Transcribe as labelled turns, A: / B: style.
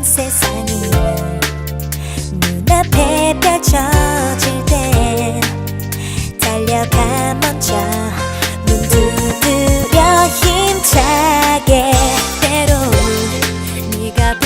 A: 된 세상이 눈앞에 펼쳐질 때 달려가 먼저 눈 두드려 힘차게 때로 네가